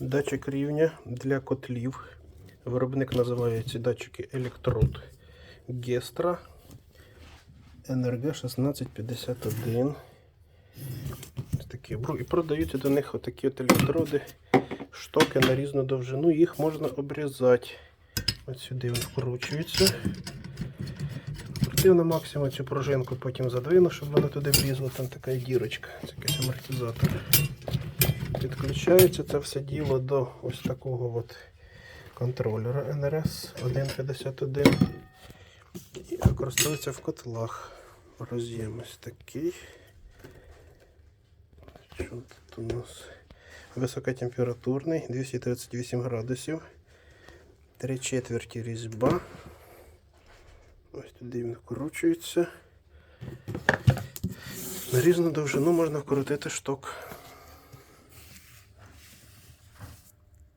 Датчик рівня для котлів. Виробник називає ці датчики електрод Gestra NRG 1651. Такі. І продаються до них отакі от електроди, штоки на різну довжину. Їх можна обрізати. Ось сюди він вкручується. Крутив максимум цю пружинку, потім задвину, щоб вона туди влізла. Там така дірочка, це якийсь амортизатор. Підключається це все діло до ось такого от контролера NRS 151 і використовується в котлах. Роз'єм ось такий. Що тут у нас? Високотемпературний, 238 градусів. Три четверті різьба. Ось туди він вкручується. На різну довжину можна вкрутити шток